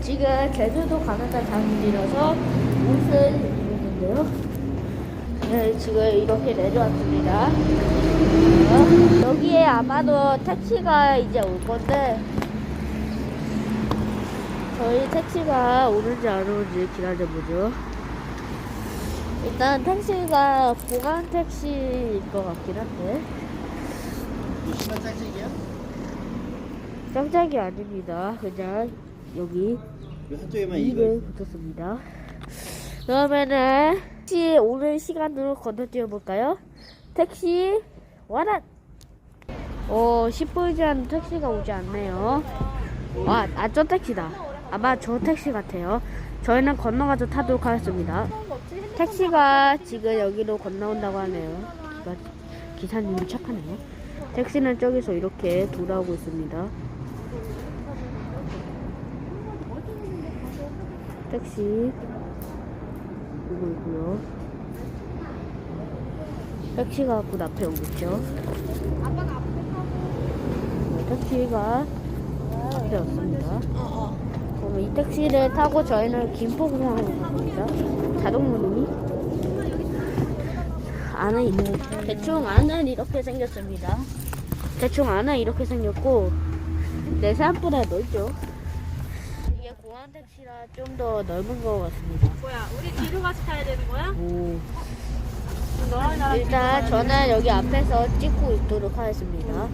지금 제주도 가는데 장길이라서 옷을 입었는데요. 네, 지금 이렇게 내려왔습니다. 어, 여기에 아마도 택시가 이제 올 건데 저희 택시가 오는지 안 오는지 기다려보죠. 일단 택시가 보관 택시일 것 같긴 한데 이시간 짝짝이야? 짱짝이 아닙니다. 그냥 여기 왜 한쪽에만 입을 붙였습니다. 그러면은 택시 오는 시간으로 건너뛰어 볼까요? 택시 와라. 어 10분 전 택시가 오지 않네요. 와, 아, 저 택시다. 아마 저 택시 같아요. 저희는 건너가서 타도록 하겠습니다. 택시가 지금 여기로 건너온다고 하네요. 기사님이 착하네요. 택시는 저기서 이렇게 돌아오고 있습니다. 택시 오고 있고요. 택시가 곧 앞에 오고 있죠. 네, 택시가 앞에 왔습니다. 그럼 이 택시를 타고 저희는 김포공항으로 갑니다. 자동문이 안은 있는 대충 안은 이렇게 생겼습니다. 대충 안은 이렇게 생겼고 내 생각보다 넓죠. 공항 택시라 좀 더 넓은 것 같습니다. 뭐야, 우리 뒤로 가서 타야 되는 거야? 오. 너랑 나랑 일단 저는 여기 앞에서 찍고 있도록 하겠습니다.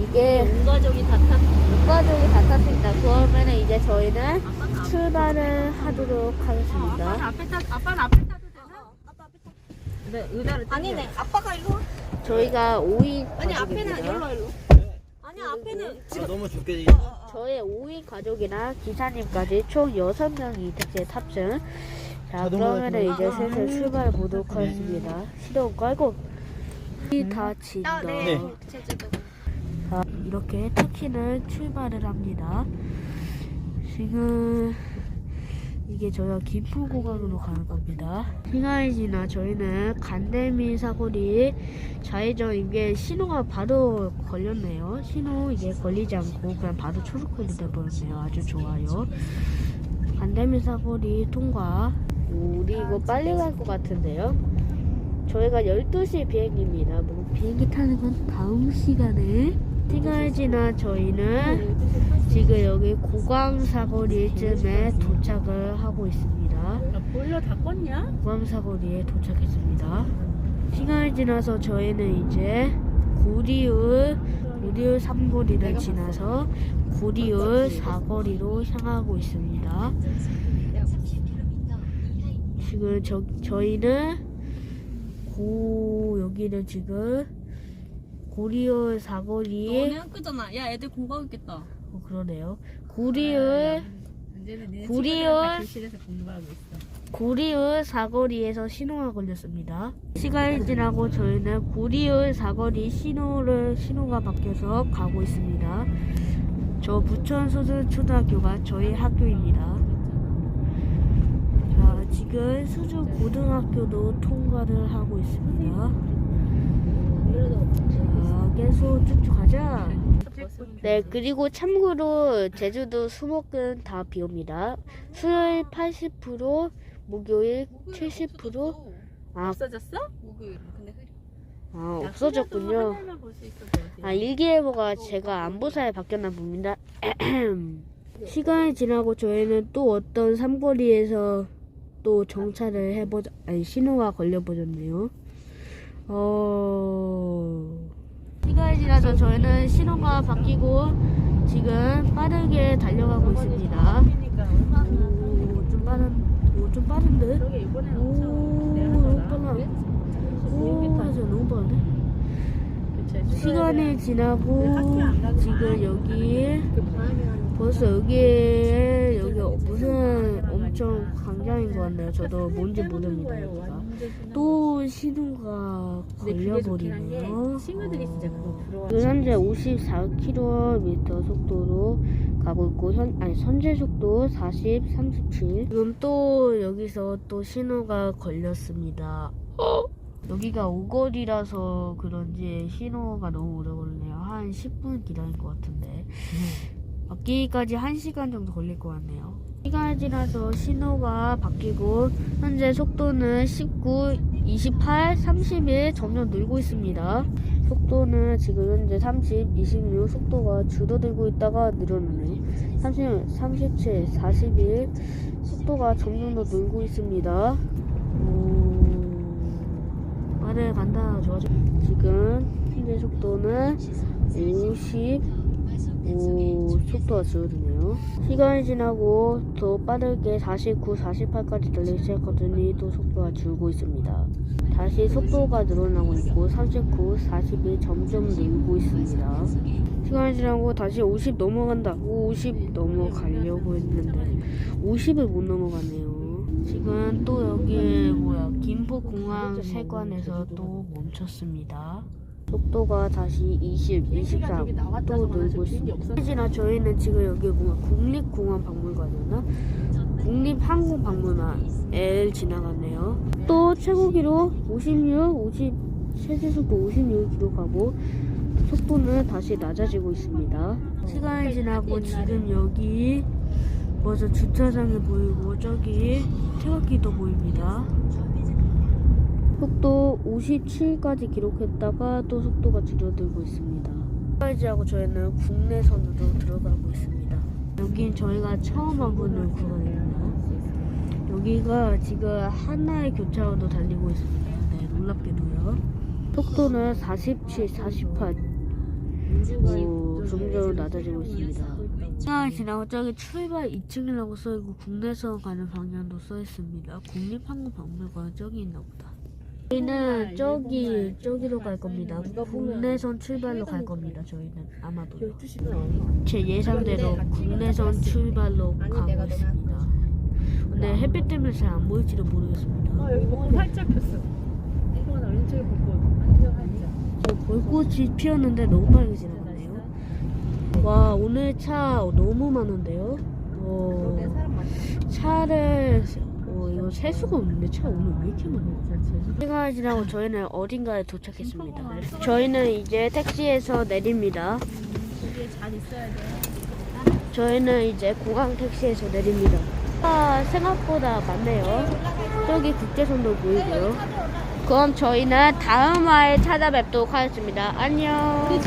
이게 온 가족이 다 탔. 국가적이 다 탔습니다. 그러면 이제 저희는 출발을 하도록 아빠는 하겠습니다. 앞에 타, 아빠는 앞에 타도 되나? 아빠 앞에 타. 네, 의자를 아니네. 아빠가 일로. 와. 저희가 5인 아니 앞에는 일로 일로. 아니 앞에는 아, 너무 좁게 저의 5인 가족이나 기사님까지 총 6명이 택시에 탑승. 자, 그러면 이제 아, 슬슬 출발해 보도록 하겠습니다. 시동 걸고. 이 다친다. 네. 제주도. 자, 이렇게 택시는 출발을 합니다. 지금 이게 저희가 김포공항으로 가는 겁니다. 시간이 지나 저희는 간대미 사거리 좌회전 이게 신호가 바로 걸렸네요. 신호 이게 걸리지 않고 그냥 바로 초록불이 돼버렸네요. 아주 좋아요. 간대미 사거리 통과. 오, 우리 이거 빨리 갈 것 같은데요. 저희가 12시 비행기입니다. 뭐 비행기 타는 건 다음 시간에 시간이 지나 저희는 지금 여기 고광 사거리쯤에 도착을 하고 있습니다. 야, 보일러 다 껐냐? 고광 사거리에 도착했습니다. 시간이 지나서 저희는 이제 고리울 고리울 3거리를 지나서 고리울 4거리로 향하고 있습니다. 지금 저, 저희는 고 여기는 지금 고리울 사거리에 너는 끄잖아. 야 애들 공부하고 있겠다. 어, 그러네요. 공부하고 있어. 고리울 사거리에서 신호가 걸렸습니다. 시간이 지나고 저희는 고리울 사거리 신호를 신호가 바뀌어서 가고 있습니다. 저 부천 수준초등학교가 저희 학교입니다. 자, 지금 수주 고등학교도 통과를 하고 있습니다. 자, 계속 쭉쭉 가자. 네, 그리고 참고로 제주도 수목은 다 비옵니다. 수요일 80%, 목요일 70%. 아, 없어졌어? 목요일. 근데. 아 없어졌군요. 아, 일기예보가 제가 안보사에 바뀌었나 봅니다. 시간이 지나고 저희는 또 어떤 삼거리에서 또 정차를 해보, 아니, 신호가 걸려버렸네요. 어, 시간이 지나서 저희는 신호가 바뀌고 지금 빠르게 달려가고 있습니다. 오, 좀 빠른, 오, 좀 빠른데? 오, 너무. 빨라. 오, 맞아, 너무 빠른데? 시간이 지나고 지금 여기 벌써 여기에 여기 무슨 엄청 광장인 것 같네요. 저도 뭔지 모릅니다. 여기가 또 신호가 걸려버리네요. 친구들이 진짜 그거 부러워. 지금 현재 54km 속도로 가고 있고 현 아니 선제 속도 40, 37. 지금 또 여기서 또 신호가 걸렸습니다. 여기가 오거리라서 그런지 신호가 너무 오래 걸리네요. 한 10분 기다린 것 같은데. 바뀌기까지 1시간 정도 걸릴 것 같네요. 시간이 지나서 신호가 바뀌고 현재 속도는 19, 28, 31 점점 늘고 있습니다. 속도는 지금 현재 30, 26 속도가 줄어들고 있다가 늘어나네요. 30, 37, 41 속도가 점점 더 늘고 있습니다. 오, 빠르게 간다. 좋아. 지금 현재 속도는 50, 오, 속도가 줄어드네요. 시간이 지나고 더 빠르게 49, 48까지 달리기 시작하더니 또 속도가 줄고 있습니다. 다시 속도가 늘어나고 있고 39, 41 점점 늘고 있습니다. 시간이 지나고 다시 50 넘어간다. 오, 50 넘어가려고 했는데 50을 못 넘어가네요. 지금 또 여기 뭐야 김포공항 세관에서 또 멈췄습니다. 속도가 다시 20, 23또 늘고 있습니다. 지나 저희는 지금 여기 뭔가 국립공원 박물관이었나? 국립항공박물관을 지나갔네요. 또 최고 기록 56, 50 최대 속도 56을 기록하고 속도는 다시 낮아지고 있습니다. 시간이 지나고 지금 여기 먼저 주차장이 보이고 저기 태극기도 보입니다. 속도 57까지 기록했다가 또 속도가 줄어들고 있습니다. 하고 저희는 국내선으로 들어가고 있습니다. 여긴 저희가 처음 와보는 구간입니다. 여기가 지금 하나의 교차로도 달리고 있습니다. 네, 놀랍게도요. 속도는 47, 48. 오, 점점 낮아지고 있습니다. 시간이 지나고 저기 출발 2층이라고 써있고 국내선 가는 방향도 써있습니다. 국립항공박물관 저기 있나 보다. 저희는 저기 저기로 갈 겁니다. 국내선 출발로 갈 겁니다. 저희는 아마도 제 예상대로 국내선 출발로 가고 있습니다. 근데 햇빛 때문에 잘 안 보일지도 모르겠습니다. 아, 여기 벚꽃 활짝 폈어. 이거는 왼쪽에 벚꽃. 완전 활짝. 저 불꽃이 피었는데 너무 빠르게 지나가네요. 와 오늘 차 너무 많은데요. 어. 차를 어, 이거 셀 수가 없는데 차 오늘 왜 이렇게 많아요? 시간이 지나고 저희는 어딘가에 도착했습니다. 저희는 이제 택시에서 내립니다. 저희는 이제 공항 택시에서 내립니다. 아, 생각보다 많네요. 저기 국제선도 보이고요. 그럼 저희는 다음 화에 찾아뵙도록 하겠습니다. 안녕.